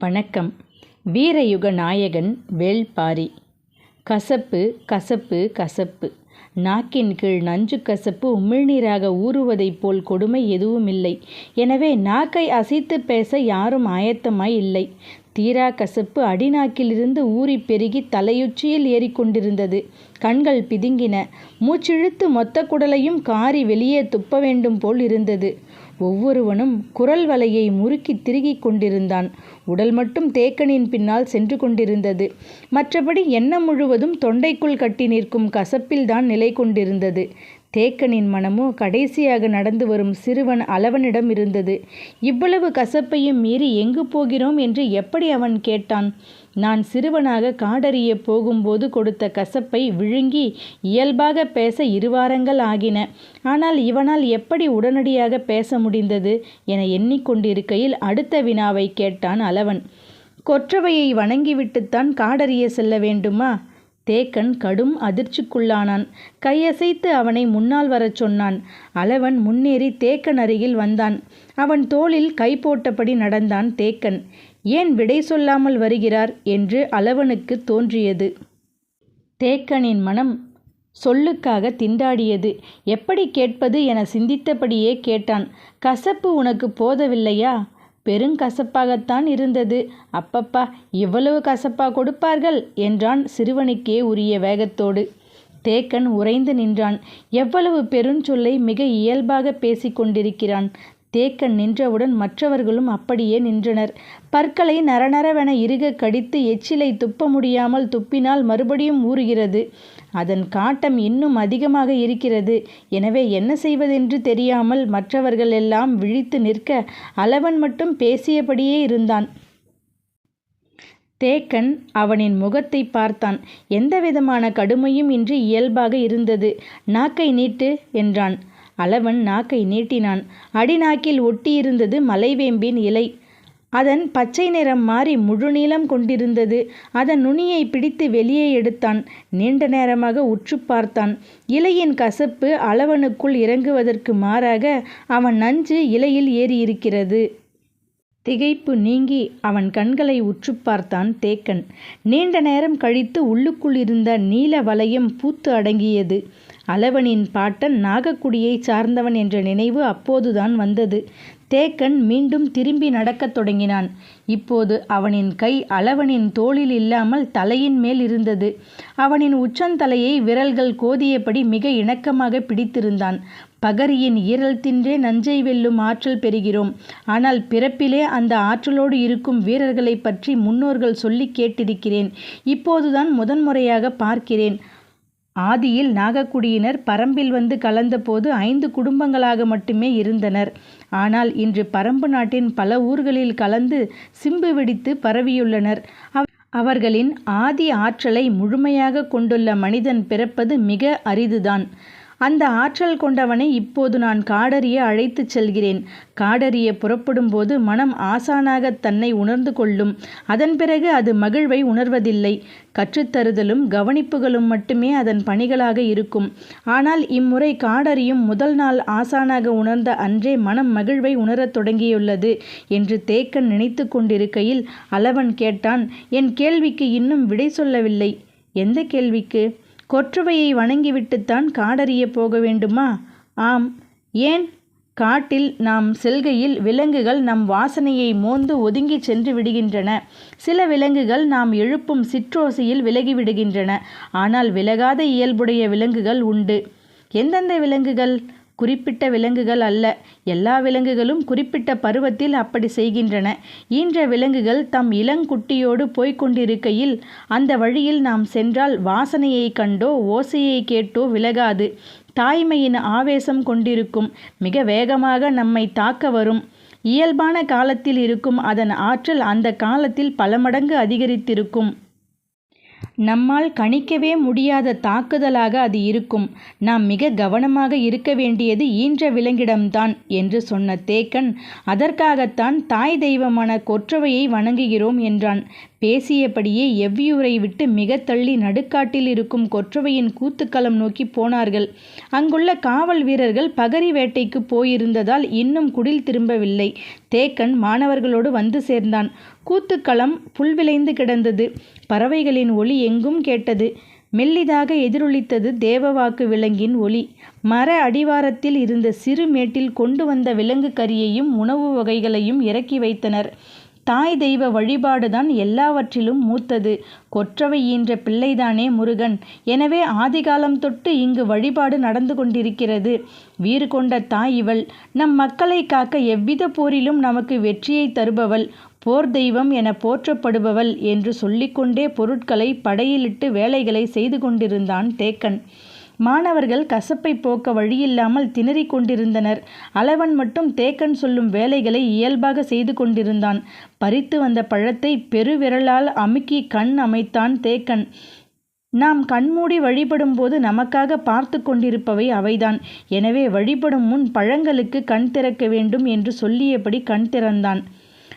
வணக்கம். வீரயுக நாயகன் வேள்பாரி. கசப்பு கசப்பு கசப்பு. நாக்கின் கீழ் நஞ்சு கசப்பு உமிழ்நீராக ஊறுவதைப் போல் கொடுமை எதுவுமில்லை. எனவே நாக்கை அசைத்து பேச யாரும் ஆயத்தமாய் இல்லை. தீரா கசப்பு அடிநாக்கிலிருந்து ஊறிப் பெருகி தலையுச்சியில் ஏறிக்கொண்டிருந்தது கண்கள் பிதுங்கின. மூச்சிழுத்து மொத்த குடலையும் காரி வெளியே துப்ப வேண்டும் போல் இருந்தது. ஒவ்வொருவனும் குரல் வலையை முறுக்கி திருகிக் கொண்டிருந்தான். உடல் மட்டும் தேக்கனின் பின்னால் சென்று கொண்டிருந்தது. மற்றபடி எண்ணம் முழுவதும் தொண்டைக்குள் கட்டி நிற்கும் கசப்பில்தான் நிலை கொண்டிருந்தது. தேக்கனின் மனமோ கடைசியாக நடந்து வரும் சிறுவன் அளவனிடம் இருந்தது. இவ்வளவு கசப்பையும் மீறி எங்கு போகிறோம் என்று எப்படி அவன் கேட்டான். நான் சிறுவனாக காடறிய போகும்போது கொடுத்த கசப்பை விழுங்கி இயல்பாக பேச இருவாரங்கள் ஆகின. ஆனால் இவனால் எப்படி உடனடியாக பேச முடிந்தது என எண்ணிக்கொண்டிருக்கையில் அடுத்த வினாவை கேட்டான் அளவன். கொற்றவையை வணங்கிவிட்டுத்தான் காடறிய செல்ல வேண்டுமா? தேக்கன் கடும் அதிர்ச்சிக்குள்ளானான். கையசைத்து அவனை முன்னால் வரச் சொன்னான். அளவன் முன்னேறி தேக்கன் அருகில் வந்தான். அவன் தோளில் கை போட்டபடி நடந்தான் தேக்கன். ஏன் விடை சொல்லாமல் வருகிறார்? என்று அளவனுக்கு தோன்றியது. தேக்கனின் மனம் சொல்லுக்காக திண்டாடியது. எப்படி கேட்பது? என சிந்தித்தபடியே கேட்டான். கசப்பு உனக்கு போதவில்லையா? பெருங்கசப்பாகத்தான் இருந்தது. அப்பப்பா இவ்வளவு கசப்பா கொடுப்பார்கள்? என்றான் சிறுவனுக்கே உரிய வேகத்தோடு. தேக்கன் உறைந்து நின்றான். எவ்வளவு பெருஞ்சொல்லை மிக இயல்பாக பேசிக் கொண்டிருக்கிறான் தேக்கன் நின்றவுடன் மற்றவர்களும் அப்படியே நின்றனர். பற்களை நரநரவென இறுக கடித்து எச்சிலை துப்ப முடியாமல் துப்பினால் மறுபடியும் ஊறுகிறது. அதன் காட்டம் இன்னும் அதிகமாக இருக்கிறது. எனவே என்ன செய்வதென்று தெரியாமல் மற்றவர்கள் எல்லாம் விழித்து நிற்க அளவன் மட்டும் பேசியபடியே இருந்தான். தேக்கன் அவனின் முகத்தை பார்த்தான். எந்தவிதமான கடுமையும் இன்றி இயல்பாக இருந்தது. நாக்கை நீட்டு என்றான். அளவன் நாக்கை நீட்டினான். அடிநாக்கில் ஒட்டியிருந்தது மலைவேம்பின் இலை. அதன் பச்சை நிறம் மாறி முழுநீளம் கொண்டிருந்தது. அதன் நுனியை பிடித்து வெளியே எடுத்தான். நீண்ட நேரமாக உற்று பார்த்தான். இலையின் கசப்பு அளவனுக்குள் இறங்குவதற்கு மாறாக அவன் நஞ்சு இலையில் ஏறியிருக்கிறது. திகைப்பு நீங்கி அவன் கண்களை உற்று பார்த்தான் தேக்கன். நீண்ட நேரம் கழித்து உள்ளுக்குள் இருந்த நீல வளையம் பூத்து அடங்கியது. அளவனின் பாட்டன் நாகக்குடியை சார்ந்தவன் என்ற நினைவு அப்போதுதான் வந்தது. தேக்கன் மீண்டும் திரும்பி நடக்கத் தொடங்கினான். இப்போது அவனின் கை அளவனின் தோளில் இல்லாமல் தலையின் மேல் இருந்தது. அவனின் உச்சந்தலையை விரல்கள் கோதியபடி மிக இணக்கமாக பிடித்திருந்தான். பகரியின் ஈரல் தின்றே நஞ்சை வெல்லும் ஆற்றல் பெறுகிறோம். ஆனால் பிறப்பிலே அந்த ஆற்றலோடு இருக்கும் வீரர்களை பற்றி முன்னோர்கள் சொல்லி கேட்டிருக்கிறேன். இப்போதுதான் முதன்முறையாக பார்க்கிறேன். ஆதியில் நாகக்குடியினர் பரம்பில் வந்து கலந்தபோது ஐந்து குடும்பங்களாக மட்டுமே இருந்தனர். ஆனால் இன்று பரம்பு நாட்டின் பல ஊர்களில் கலந்து சிம்பு வெடித்து பரவியுள்ளனர். அவர்களின் ஆதி ஆற்றலை முழுமையாக கொண்டுள்ள மனிதன் பிறப்பது மிக அரிதுதான். அந்த ஆற்றல் கொண்டவனை இப்போது நான் காடறிய அழைத்துச் செல்கிறேன். காடறிய புறப்படும் போது மனம் ஆசானாக தன்னை உணர்ந்து கொள்ளும். அதன் பிறகு அது மகிழ்வை உணர்வதில்லை. கற்றுத்தருதலும் கவனிப்புகளும் மட்டுமே அதன் பணிகளாக இருக்கும். ஆனால் இம்முறை காடறியும் முதல் நாள் ஆசானாக உணர்ந்த அன்றே மனம் மகிழ்வை உணரத் தொடங்கியுள்ளது என்று தேக்கன் நினைத்து கொண்டிருக்கையில் அளவன் கேட்டான். என் கேள்விக்கு இன்னும் விடை சொல்லவில்லை. எந்த கேள்விக்கு? கொற்றுவையை வணங்கிவிட்டுத்தான் காடறிய போக வேண்டுமா? ஆம். ஏன்? காட்டில் நாம் செல்கையில் விலங்குகள் நம் வாசனையை மோந்து ஒதுங்கி சென்று விடுகின்றன. சில விலங்குகள் நாம் எழுப்பும் சிற்றோசையில் விலகிவிடுகின்றன ஆனால் விலகாத இயல்புடைய விலங்குகள் உண்டு. எந்தெந்த விலங்குகள்? குறிப்பிட்ட விலங்குகள் அல்ல. எல்லா விலங்குகளும் குறிப்பிட்ட பருவத்தில் அப்படி செய்கின்றன. ஈன்ற விலங்குகள் தம் இளங்குட்டியோடு போய்க்கொண்டிருக்கையில் அந்த வழியில் நாம் சென்றால் வாசனையை கண்டோ ஓசையை கேட்டோ விலகாது. தாய்மையின் ஆவேசம் கொண்டிருக்கும். மிக வேகமாக நம்மை தாக்க வரும். இயல்பான காலத்தில் இருக்கும் அதன் ஆற்றல் அந்த காலத்தில் பல மடங்கு அதிகரித்திருக்கும். நம்மால் கணிக்கவே முடியாத தாக்குதலாக அது இருக்கும். நாம் மிக கவனமாக இருக்க வேண்டியது ஈன்ற விலங்கிடம்தான் என்று சொன்ன தேக்கன் அதற்காகத்தான் தாய் தெய்வமான கொற்றவையை வணங்குகிறோம் என்றான். பேசியபடியே எவ்வியூரை விட்டு மிக தள்ளி நடுக்காட்டில் இருக்கும் கொற்றவையின் கூத்துக்களம் நோக்கி போனார்கள். அங்குள்ள காவல் வீரர்கள் பகரி வேட்டைக்கு போயிருந்ததால் இன்னும் குடில் திரும்பவில்லை. தேக்கன் மாணவர்களோடு வந்து சேர்ந்தான். கூத்துக்களம் புல் விளைந்து கிடந்தது. பறவைகளின் ஒலி எங்கும் கேட்டது. மெல்லிதாக எதிரொலித்தது தேவவாக்கு விலங்கின் ஒளி. மர அடிவாரத்தில் இருந்த சிறு மேட்டில் கொண்டு வந்த விலங்கு கரியையும் உணவு வகைகளையும் இறக்கி வைத்தனர். தாய் தெய்வ வழிபாடுதான் எல்லாவற்றிலும் மூத்தது. கொற்றவை ஈன்ற பிள்ளைதானே முருகன். எனவே ஆதிகாலம் தொட்டு இங்கு வழிபாடு நடந்து கொண்டிருக்கிறது. வீறு கொண்ட தாய் இவள். நம் மக்களை காக்க எவ்வித போரிலும் நமக்கு வெற்றியை தருபவள். போர் தெய்வம் என போற்றப்படுபவள் என்று சொல்லிக்கொண்டே பொருட்களை படையிலிட்டு வேலைகளை செய்து கொண்டிருந்தான் தேக்கன். மாணவர்கள் கசப்பை போக்க வழியில்லாமல் திணறிக் கொண்டிருந்தனர். அளவன் மட்டும் தேக்கன் சொல்லும் வேலைகளை இயல்பாக செய்து கொண்டிருந்தான். பறித்து வந்த பழத்தை பெருவிரலால் அமுக்கி கண் அமைத்தான் தேக்கன். நாம் கண்மூடி வழிபடும் போது நமக்காக பார்த்து கொண்டிருப்பவை அவைதான். எனவே வழிபடும் முன் பழங்களுக்கு கண் திறக்க வேண்டும் என்று சொல்லியபடி கண் திறந்தான்.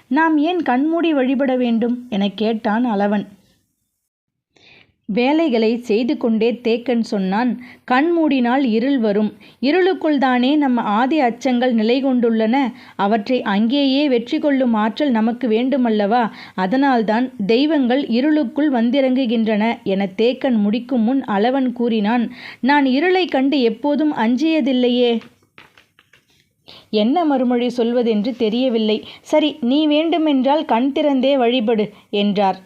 நாம் ஏன் கண்மூடி வழிபட வேண்டும்? என கேட்டான் அளவன். வேலைகளை செய்து கொண்டே தேக்கன் சொன்னான் கண் மூடினால் இருள் வரும். இருளுக்குள் தானே நம்ம ஆதி அச்சங்கள் நிலை கொண்டுள்ளன. அவற்றை அங்கேயே வெற்றி கொள்ளும் ஆற்றல் நமக்கு வேண்டுமல்லவா? அதனால்தான் தெய்வங்கள் இருளுக்குள் வந்திறங்குகின்றன என தேக்கன் முடிக்கும் முன் அளவன் கூறினான் நான் இருளை கண்டு எப்போதும் அஞ்சியதில்லையே. என்ன மறுமொழி சொல்வதென்று தெரியவில்லை. சரி நீ வேண்டுமென்றால் கண் திறந்தே வழிபடு என்றார்.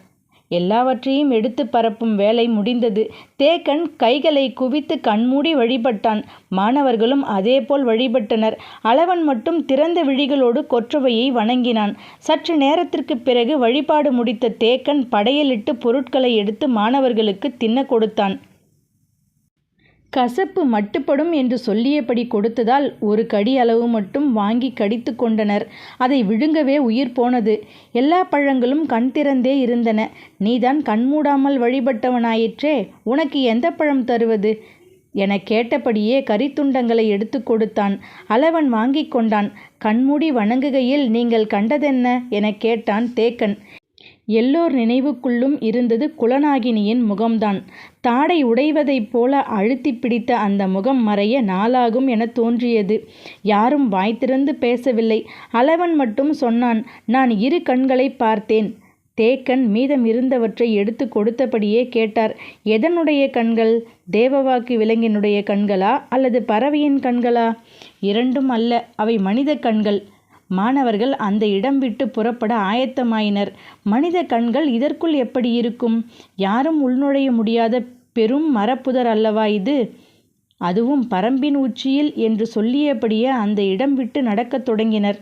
எல்லாவற்றையும் எடுத்து பரப்பும் வேலை முடிந்தது. தேக்கன் கைகளை குவித்து கண்மூடி வழிபட்டான். மாணவர்களும் அதேபோல் வழிபட்டனர். அளவன் மட்டும் திறந்த விழிகளோடு கொற்றவையை வணங்கினான். சற்று நேரத்திற்கு பிறகு வழிபாடு முடித்த தேக்கன் படையலிட்டு பொருட்களை எடுத்து மாணவர்களுக்கு தின்ன கொடுத்தான். கசப்பு மட்டுப்படும் என்று சொல்லியபடி கொடுத்ததால் ஒரு கடி அளவு மட்டும் வாங்கி கடித்து கொண்டனர். அதை விழுங்கவே உயிர் போனது. எல்லா பழங்களும் கண் திறந்தே இருந்தன. நீதான் கண்மூடாமல் வழிபட்டவனாயிற்றே. உனக்கு எந்த பழம் தருவது? என கேட்டபடியே கரித்துண்டங்களை எடுத்து கொடுத்தான். அளவன் வாங்கி கொண்டான். கண்மூடி வணங்குகையில் நீங்கள் கண்டதென்ன? என கேட்டான் தேக்கன். எல்லோர் நினைவுக்குள்ளும் இருந்தது குலநாகினியின் முகம்தான். தாடை உடைவதைப் போல அழுத்தி பிடித்த அந்த முகம் மறைய நாளாகும் என தோன்றியது. யாரும் வாய் திறந்து பேசவில்லை. அளவன் மட்டும் சொன்னான் நான் இரு கண்களை பார்த்தேன். தேக்கன் மீதம் இருந்தவற்றை எடுத்து கொடுத்தபடியே கேட்டார் எதனுடைய கண்கள்? தேவவாக்கு விலங்கினுடைய கண்களா அல்லது பறவையின் கண்களா? இரண்டும் அல்ல அவை மனித கண்கள். மாணவர்கள் அந்த இடம் விட்டு புறப்பட ஆயத்தமாயினர். மனித கண்கள் இதற்குள் எப்படி இருக்கும்? யாரும் உள்நுழைய முடியாத பெரும் மரப்புதர் அல்லவா இது? அதுவும் பரம்பின் உச்சியில் என்று சொல்லியபடியே அந்த இடம் விட்டு நடக்கத் தொடங்கினர்.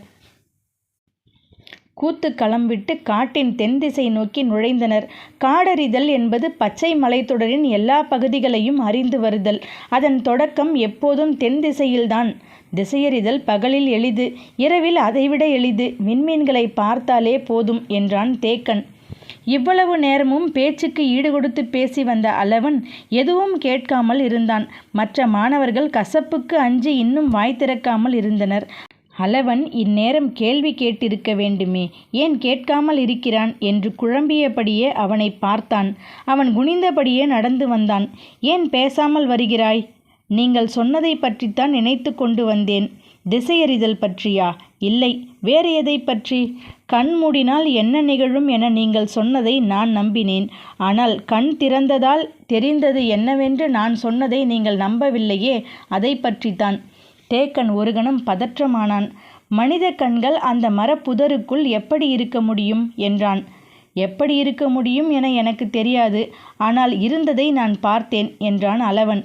கூத்து களம் விட்டு காட்டின் தென் திசை நோக்கி நுழைந்தனர். காடறிதல் என்பது பச்சை மலைத்தொடரின் எல்லா பகுதிகளையும் அறிந்து வருதல். அதன் தொடக்கம் எப்போதும் தென் திசையில்தான். திசையறிதல் பகலில் எளிது இரவில் அதைவிட எளிது. விண்மீன்களை பார்த்தாலே போதும் என்றான் தேக்கன். இவ்வளவு நேரமும் பேச்சுக்கு ஈடுகொடுத்து பேசி வந்த அளவன் எதுவும் கேட்காமல் இருந்தான். மற்ற மாணவர்கள் கசப்புக்கு அஞ்சு இன்னும் வாய் திறக்காமல் இருந்தனர். அளவன் இந்நேரம் கேள்வி கேட்டிருக்க வேண்டுமே ஏன் கேட்காமல் இருக்கிறான் என்று குழம்பியபடியே அவனை பார்த்தான். அவன் குனிந்தபடியே நடந்து வந்தான். ஏன் பேசாமல் வருகிறாய்? நீங்கள் சொன்னதை பற்றித்தான் நினைத்து கொண்டு வந்தேன். திசையறிதல் பற்றியா? இல்லை. வேறு எதை பற்றி? கண் மூடினால் என்ன நிகழும் என நீங்கள் சொன்னதை நான் நம்பினேன். ஆனால் கண் திறந்ததால் தெரிந்தது என்னவென்று நான் சொன்னதை நீங்கள் நம்பவில்லையே அதை பற்றித்தான். தேக்கன் ஒரு கணம் பதற்றமானான். மனித கண்கள் அந்த மரப்புதருக்குள் எப்படி இருக்க முடியும்? என்றான். எப்படி இருக்க முடியும் என எனக்கு தெரியாது. ஆனால் இருந்ததை நான் பார்த்தேன் என்றான் அளவன்.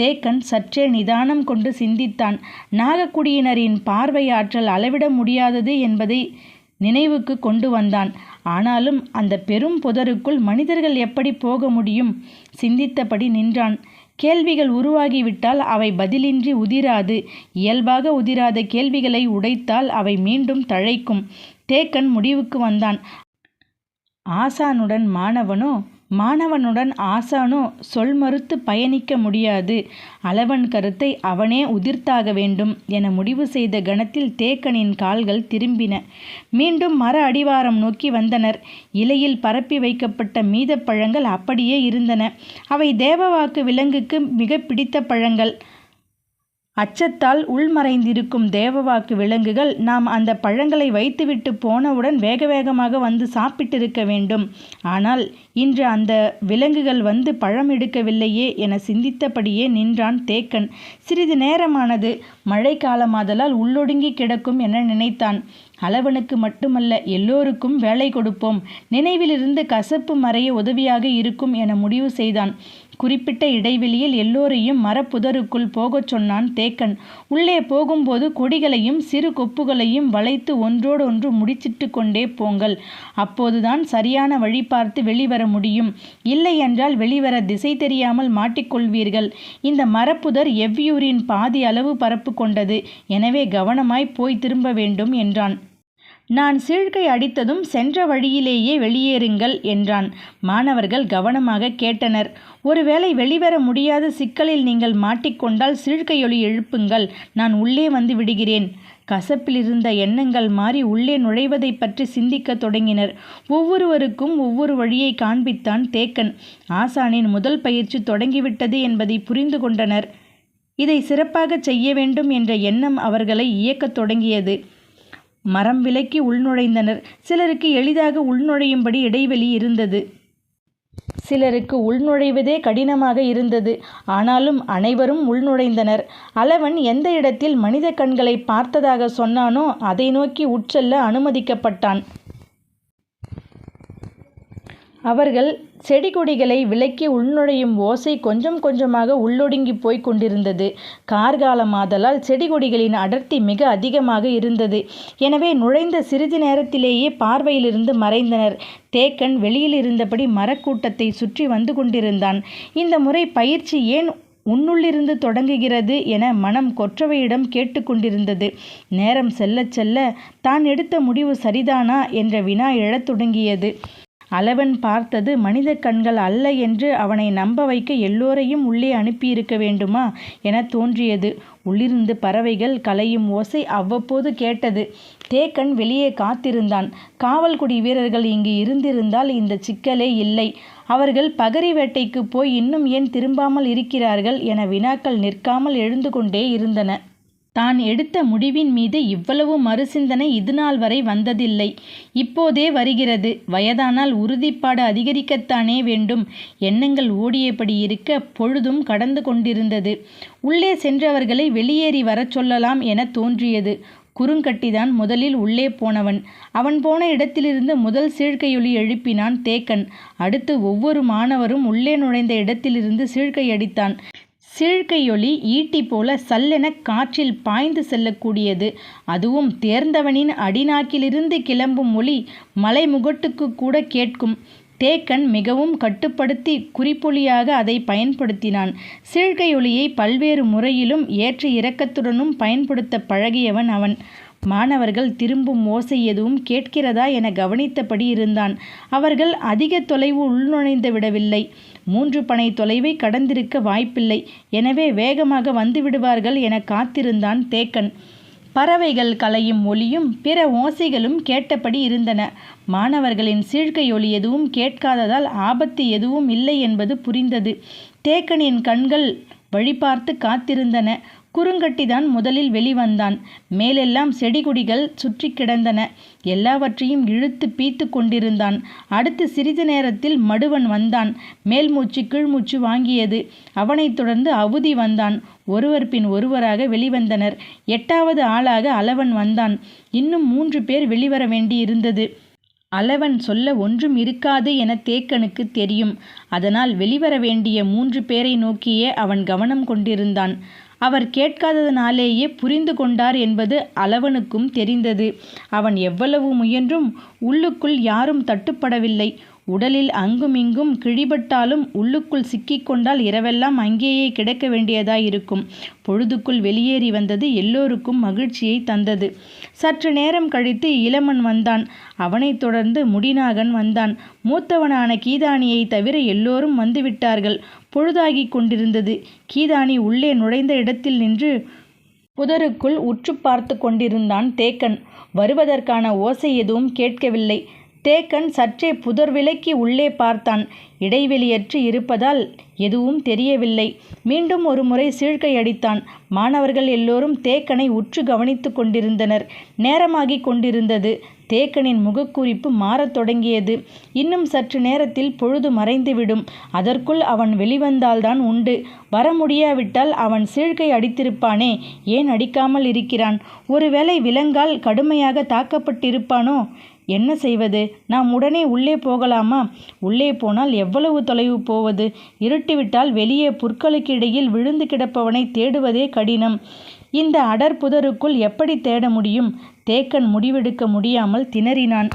தேக்கன் சற்றே நிதானம் கொண்டு சிந்தித்தான். நாகக்குடியினரின் பார்வையாற்றல் அளவிட முடியாதது என்பதை நினைவுக்கு கொண்டு வந்தான். ஆனாலும் அந்த பெரும் புதருக்குள் மனிதர்கள் எப்படி போக முடியும்? சிந்தித்தபடி நின்றான். கேள்விகள் உருவாகிவிட்டால் அவை பதிலின்றி உதிராது. இயல்பாக உதிராத கேள்விகளை உடைத்தால் அவை மீண்டும் தழைக்கும். தேக்கன் முடிவுக்கு வந்தான். ஆசானுடன் மாணவனோ மாணவனுடன் ஆசானோ சொல் மறுத்து பயணிக்க முடியாது. அளவன் கருத்தை அவனே உதிர்த்தாக வேண்டும் என முடிவு செய்த கணத்தில் தேக்கனின் கால்கள் திரும்பின. மீண்டும் மர அடிவாரம் நோக்கி வந்தனர். இலையில் பரப்பி வைக்கப்பட்ட மீத பழங்கள் அப்படியே இருந்தன. அவை தேவவாக்கு விலங்குக்கு மிக பிடித்த பழங்கள். அச்சத்தால் உள்மறைந்திருக்கும் தேவவாக்கு விலங்குகள் நாம் அந்த பழங்களை வைத்துவிட்டு போனவுடன் வேக வேகமாக வந்து சாப்பிட்டிருக்க வேண்டும். ஆனால் இன்று அந்த விலங்குகள் வந்து பழம் எடுக்கவில்லையே என சிந்தித்தபடியே நின்றான் தேக்கன். சிறிது நேரமானது மழை காலமாதலால் உள்ளொடுங்கி கிடக்கும் என நினைத்தான். அளவனுக்கு மட்டுமல்ல எல்லோருக்கும் வேலை கொடுப்போம். நினைவிலிருந்து கசப்பு மறைய உதவியாக இருக்கும் என முடிவு செய்தான். குறிப்பிட்ட இடைவெளியில் எல்லோரையும் மரப்புதருக்குள் போகச் சொன்னான் தேக்கன். உள்ளே போகும்போது கொடிகளையும் சிறு கொப்புகளையும் வளைத்து ஒன்றோடு ஒன்று முடிச்சிட்டு கொண்டே போங்கள். அப்போதுதான் சரியான வழி பார்த்து வெளிவர முடியும். இல்லை என்றால் வெளிவர திசை தெரியாமல் மாட்டிக்கொள்வீர்கள் இந்த மரப்புதர் எவ்வியூரின் பாதி அளவு பரப்பு கொண்டது. எனவே கவனமாய் போய் திரும்ப வேண்டும் என்றான். நான் சீழ்கை அடித்ததும் சென்ற வழியிலேயே வெளியேறுங்கள் என்றான். மாணவர்கள் கவனமாக கேட்டனர். ஒருவேளை வெளிவர முடியாத சிக்கலில் நீங்கள் மாட்டிக்கொண்டால் சீழ்க்கையொலி எழுப்புங்கள். நான் உள்ளே வந்து விடுகிறேன். கசப்பில் இருந்த எண்ணங்கள் மாறி உள்ளே நுழைவதை பற்றி சிந்திக்கத் தொடங்கினர். ஒவ்வொருவருக்கும் ஒவ்வொரு வழியை காண்பித்தான் தேக்கன். ஆசானின் முதல் பயிற்சி தொடங்கிவிட்டது என்பதை புரிந்து கொண்டனர். இதை சிறப்பாக செய்ய வேண்டும் என்ற எண்ணம் அவர்களை இயக்கத் தொடங்கியது. மரம் விலக்கி உள்நுழைந்தனர். சிலருக்கு எளிதாக உள்நுழையும்படி இடைவெளி இருந்தது. சிலருக்கு உள்நுழைவதே கடினமாக இருந்தது. ஆனாலும் அனைவரும் உள்நுழைந்தனர். அளவன் எந்த இடத்தில் மனித கண்களை பார்த்ததாக சொன்னானோ அதை நோக்கி உட்செல்ல அனுமதிக்கப்பட்டான். அவர்கள் செடி கொடிகளை விலக்கி உள்நுழையும் ஓசை கொஞ்சம் கொஞ்சமாக உள்ளொடுங்கி போய் கொண்டிருந்தது. கார்காலமாதலால் செடி கொடிகளின் அடர்த்தி மிக அதிகமாக இருந்தது. எனவே நுழைந்த சிறிது நேரத்திலேயே பார்வையிலிருந்து மறைந்தனர். தேக்கன் வெளியில் இருந்தபடி மரக்கூட்டத்தை சுற்றி வந்து கொண்டிருந்தான். இந்த முறை பயிற்சி ஏன் உன்னுள்ளிருந்து தொடங்குகிறது என மனம் கொற்றவையிடம் கேட்டுக்கொண்டிருந்தது நேரம் செல்ல செல்ல தான் எடுத்த முடிவு சரிதானா என்ற வினா எழத் தொடங்கியது. அளவன் பார்த்தது மனித கண்கள் அல்ல என்று அவனை நம்ப வைக்க எல்லோரையும் உள்ளே அனுப்பியிருக்க வேண்டுமா என தோன்றியது. உள்ளிருந்து பறவைகள் கலையும் ஓசை அவ்வப்போது கேட்டது. தேக்கன் வெளியே காத்திருந்தான். காவல்குடி வீரர்கள் இங்கு இருந்திருந்தால் இந்த சிக்கலே இல்லை. அவர்கள் பகரி வேட்டைக்கு போய் இன்னும் ஏன் திரும்பாமல் இருக்கிறார்கள் என வினாக்கள் நிற்காமல் எழுந்து கொண்டே இருந்தன. தான் எடுத்த முடிவின் மீது இவ்வளவு மறுசிந்தனை இதுநாள் வரை வந்ததில்லை. இப்போதே வருகிறது. வயதானால் உறுதிப்பாடு அதிகரிக்கத்தானே வேண்டும். எண்ணங்கள் ஓடியபடி இருக்க பொழுதும் கடந்து கொண்டிருந்தது. உள்ளே சென்றவர்களை வெளியேறி வரச் சொல்லலாம் என தோன்றியது. குறுங்கட்டிதான் முதலில் உள்ளே போனவன். அவன் போன இடத்திலிருந்து முதல் சீழ்கையொலி எழுப்பினான் தேக்கன். அடுத்து ஒவ்வொரு மாணவரும் உள்ளே நுழைந்த இடத்திலிருந்து சீழ்க்கையடித்தான். சிழ்கையொளி ஈட்டி போல சல்லென காற்றில் பாய்ந்து செல்லக்கூடியது. அதுவும் தேர்ந்தவனின் அடிநாக்கிலிருந்து கிளம்பும் ஒளி மலைமுகட்டுக்கு கூட கேட்கும். தேக்கன் மிகவும் கட்டுப்படுத்தி குறிப்பொலியாக அதை பயன்படுத்தினான். சீழ்கையொலியை பல்வேறு முறையிலும் ஏற்ற இறக்கத்துடனும் பயன்படுத்த பழகியவன் அவன். மாணவர்கள் திரும்பும் ஓசை எதுவும் கேட்கிறதா என கவனித்தபடி இருந்தான். அவர்கள் அதிக தொலைவு உள்நுழைந்து விடவில்லை. மூன்று பனை தொலைவை கடந்திருக்க வாய்ப்பில்லை. எனவே வேகமாக வந்து விடுவார்கள் என காத்திருந்தான் தேக்கன். பறவைகள் கலையும் ஒலியும் பிற ஓசைகளும் கேட்டபடி இருந்தன. மாணவர்களின் சீழ்கை ஒலி எதுவும் கேட்காததால் ஆபத்து எதுவும் இல்லை என்பது புரிந்தது. தேக்கனின் கண்கள் வழிபார்த்து காத்திருந்தன. குறுங்கட்டிதான் முதலில் வெளிவந்தான். மேலெல்லாம் செடிகுடிகள் சுற்றி கிடந்தன. எல்லாவற்றையும் இழுத்து பீத்து கொண்டிருந்தான். அடுத்து சிறிது நேரத்தில் மடுவன் வந்தான். மேல் மூச்சு கீழ்மூச்சு வாங்கியது. அவனைத் தொடர்ந்து அவுதி வந்தான். ஒருவர் பின் ஒருவராக வெளிவந்தனர். எட்டாவது ஆளாக அளவன் வந்தான். இன்னும் மூன்று பேர் வெளிவர வேண்டியிருந்தது. அளவன் சொல்ல ஒன்றும் இருக்காது என தேக்கனுக்கு தெரியும். அதனால் வெளிவர வேண்டிய மூன்று பேரை நோக்கியே அவன் கவனம் கொண்டிருந்தான். அவர் கேட்காததனாலேயே புரிந்து கொண்டார் என்பது அளவனுக்கும் தெரிந்தது. அவன் எவ்வளவு முயன்றும் உள்ளுக்குள் யாரும் தட்டுப்படவில்லை. உடலில் அங்குமிங்கும் கிழிபட்டாலும் உள்ளுக்குள் சிக்கிக்கொண்டால் இரவெல்லாம் அங்கேயே கிடக்க வேண்டியதாயிருக்கும். பொழுதுக்குள் வெளியேறி வந்தது எல்லோருக்கும் மகிழ்ச்சியை தந்தது. சற்று நேரம் கழித்து இளமன் வந்தான். அவனைத் தொடர்ந்து முடிநாகன் வந்தான். மூத்தவனான கீதானியை தவிர எல்லோரும் வந்துவிட்டார்கள். பொழுதாகிக் கொண்டிருந்தது. கீதானி உள்ளே நுழைந்த இடத்தில் நின்று புதருக்குள் உற்று பார்த்து கொண்டிருந்தான் தேக்கன். வருவதற்கான ஓசை எதுவும் கேட்கவில்லை. தேக்கன் சற்றே புதர் விலக்கி உள்ளே பார்த்தான். இடைவெளியற்று இருப்பதால் எதுவும் தெரியவில்லை. மீண்டும் ஒரு முறை சீழ்க்கை அடித்தான். மாணவர்கள் எல்லோரும் தேக்கனை உற்று கவனித்து கொண்டிருந்தனர். நேரமாகிக் கொண்டிருந்தது. தேக்கனின் முகக்குறிப்பு மாறத் தொடங்கியது. இன்னும் சற்று நேரத்தில் பொழுது மறைந்துவிடும். அதற்குள் அவன் வெளிவந்தால்தான் உண்டு. வர முடியாவிட்டால் அவன் சீழ்க்கை அடித்திருப்பானே ஏன் அடிக்காமல் இருக்கிறான்? ஒருவேளை விலங்கால் கடுமையாக தாக்கப்பட்டிருப்பானோ? என்ன செய்வது? நாம் உடனே உள்ளே போகலாமா? உள்ளே போனால் எவ்வளவு தொலைவு போவது? இருட்டிவிட்டால் வெளியே புற்களுக்கு இடையில் விழுந்து கிடப்பவனை தேடுவதே கடினம். இந்த அடர் புதருக்குள் எப்படி தேட முடியும்? தேக்கன் முடிவெடுக்க முடியாமல் திணறினான்.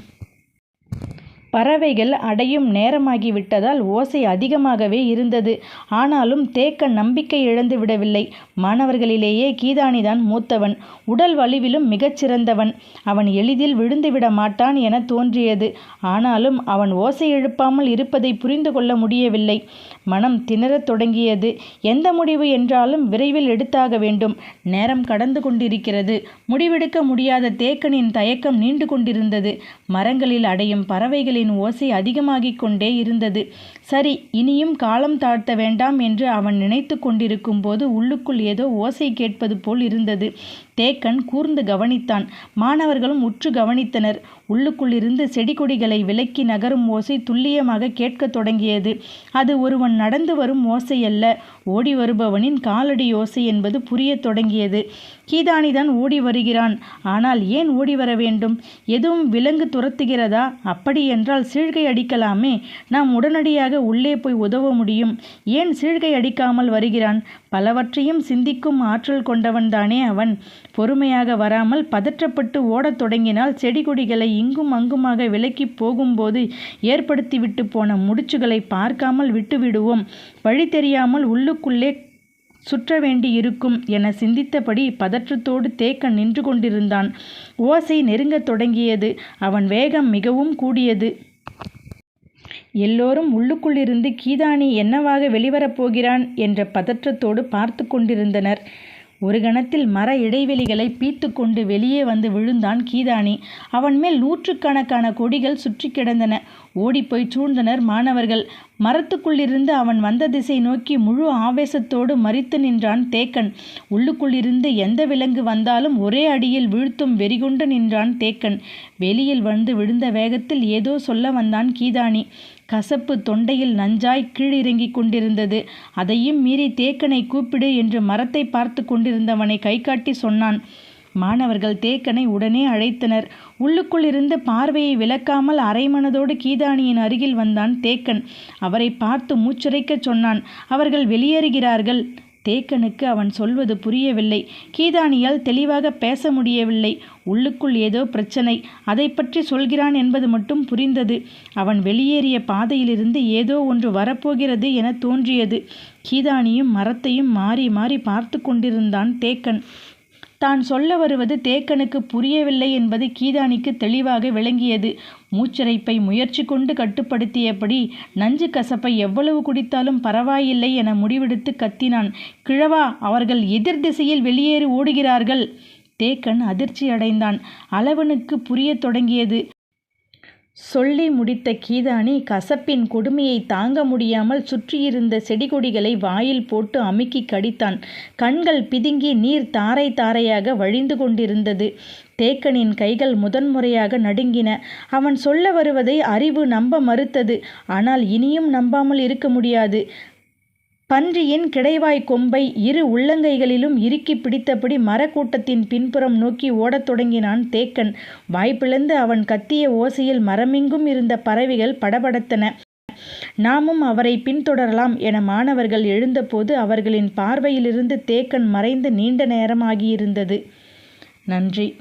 பறவைகள் அடையும் நேரமாகிவிட்டதால் ஓசை அதிகமாகவே இருந்தது. ஆனாலும் தேக்கன் நம்பிக்கை இழந்து விடவில்லை மாணவர்களிலேயே கீதானிதான் மூத்தவன். உடல் வலிவிலும் மிகச்சிறந்தவன். அவன் எளிதில் விழுந்துவிட மாட்டான் என தோன்றியது. ஆனாலும் அவன் ஓசை எழுப்பாமல் இருப்பதை புரிந்து கொள்ள முடியவில்லை. மனம் திணறத் தொடங்கியது. எந்த முடிவு என்றாலும் விரைவில் எடுத்தாக வேண்டும். நேரம் கடந்து கொண்டிருக்கிறது. முடிவெடுக்க முடியாத தேக்கனின் தயக்கம் நீண்டு கொண்டிருந்தது. மரங்களில் அடையும் பறவைகளின் ஓசை அதிகமாகிக் கொண்டே இருந்தது. சரி இனியும் காலம் தாழ்த்த வேண்டாம் என்று அவன் நினைத்து கொண்டிருக்கும் போது உள்ளுக்குள் ஏதோ ஓசை கேட்பது போல் இருந்தது. தேக்கன் கூர்ந்து கவனித்தான். மாணவர்களும் உற்று கவனித்தனர். உள்ளுக்குள்ளிருந்து செடி கொடிகளை விலக்கி நகரும் ஓசை துல்லியமாக கேட்கத் தொடங்கியது. அது ஒருவன் நடந்து வரும் ஓசை அல்ல ஓடி வருபவனின் காலடி ஓசை என்பது புரியத் தொடங்கியது. கீதானிதான் ஓடி வருகிறான். ஆனால் ஏன் ஓடி வர வேண்டும்? எதுவும் விலங்கு துரத்துகிறதா? அப்படி என்றால் சீழ்கை அடிக்கலாமே. நாம் உடனடியாக உள்ளே போய் உதவ முடியும். ஏன் சீழ்கை அடிக்காமல் வருகிறான்? பலவற்றையும் சிந்திக்கும் ஆற்றல் கொண்டவன்தானே அவன். பொறுமையாக வராமல் பதற்றப்பட்டு ஓடத் தொடங்கினால் செடி கொடிகளை இங்கும் அங்குமாக விலக்கி போகும்போது ஏற்படுத்திவிட்டு போன முடிச்சுகளை பார்க்காமல் விட்டுவிடுவோம். வழி தெரியாமல் உள்ளுக்குள்ளே சுற்ற வேண்டி இருக்கும் என சிந்தித்தபடி பதற்றத்தோடு தேக்க நின்று கொண்டிருந்தான். ஓசை நெருங்கத் தொடங்கியது. அவன் வேகம் மிகவும் கூடியது. எல்லோரும் உள்ளுக்குள்ளிருந்து கீதானி என்னவாக வெளிவரப் போகிறான் என்ற பதற்றத்தோடு பார்த்து கொண்டிருந்தனர். ஒரு கணத்தில் மர இடைவெளிகளை பீத்து கொண்டு வெளியே வந்து விழுந்தான் கீதானி. அவன் மேல் நூற்றுக்கணக்கான கொடிகள் சுற்றி கிடந்தன. ஓடிப்போய் சூழ்ந்தனர் மாணவர்கள். மரத்துக்குள்ளிருந்து அவன் வந்த திசை நோக்கி முழு ஆவேசத்தோடு மறித்து நின்றான் தேக்கன். உள்ளுக்குள்ளிருந்து எந்த விலங்கு வந்தாலும் ஒரே அடியில் வீழ்த்தும் வெறிகொண்டு நின்றான் தேக்கன். வெளியில் வந்து விழுந்த வேகத்தில் ஏதோ சொல்ல வந்தான் கீதானி. கசப்பு தொண்டையில் நஞ்சாய் கீழிறங்கிக் கொண்டிருந்தது. அதையும் மீறி தேக்கனை கூப்பிடு என்று மரத்தை பார்த்து கொண்டிருந்தவனை கை காட்டி சொன்னான். மாணவர்கள் தேக்கனை உடனே அழைத்தனர். உள்ளுக்குள் இருந்த பார்வையை விலக்காமல் அரைமனதோடு கீதானியின் அருகில் வந்தான் தேக்கன். அவரை பார்த்து மூச்சுரைக்கச் சொன்னான். அவர்கள் வெளியேறுகிறார்கள். தேக்கனுக்கு அவன் சொல்வது புரியவில்லை. கீதானியால் தெளிவாக பேச முடியவில்லை. உள்ளுக்குள் ஏதோ பிரச்சனை. அதை பற்றி சொல்கிறான் என்பது மட்டும் புரிந்தது. அவன் வெளியேறிய பாதையிலிருந்து ஏதோ ஒன்று வரப்போகிறது என தோன்றியது. கீதானியும் மரத்தையும் மாறி மாறி பார்த்து கொண்டிருந்தான் தேக்கன். தான் சொல்ல வருவது தேக்கனுக்கு புரியவில்லை என்பது கீதானிக்கு தெளிவாக விளங்கியது. மூச்சிறைப்பை முயற்சி கொண்டு கட்டுப்படுத்தியபடி நஞ்சு கசப்பை எவ்வளவு குடித்தாலும் பரவாயில்லை என முடிவெடுத்து கத்தினான். கிழவா அவர்கள் எதிர் திசையில் வெளியேறி ஓடுகிறார்கள். தேக்கன் அதிர்ச்சி அடைந்தான் அளவனுக்கு புரியத் தொடங்கியது. சொல்லி முடித்த கீதானி கசப்பின் கொடுமையை தாங்க முடியாமல் சுற்றியிருந்த செடிகொடிகளை வாயில் போட்டு அமுக்கி கடித்தான். கண்கள் பிதுங்கி நீர் தாரை தாரையாக வழிந்து கொண்டிருந்தது. தேக்கனின் கைகள் முதன்முறையாக நடுங்கின. அவன் சொல்ல வருவதை அறிவு நம்ப மறுத்தது. ஆனால் இனியும் நம்பாமல் இருக்க முடியாது. பன்றியின் கிடைவாய் கொம்பை இரு உள்ளங்கைகளிலும் இறுக்கி பிடித்தபடி மரக்கூட்டத்தின் பின்புறம் நோக்கி ஓடத் தொடங்கினான் தேக்கன். வாய்ப்பிழந்து அவன் கத்திய ஓசையில் மரமெங்கும் இருந்த பறவைகள் படபடத்தன. நாமும் அவரை பின்தொடரலாம் என மாணவர்கள் எழுந்தபோது அவர்களின் பார்வையிலிருந்து தேக்கன் மறைந்து நீண்ட நேரமாகியிருந்தது. நன்றி.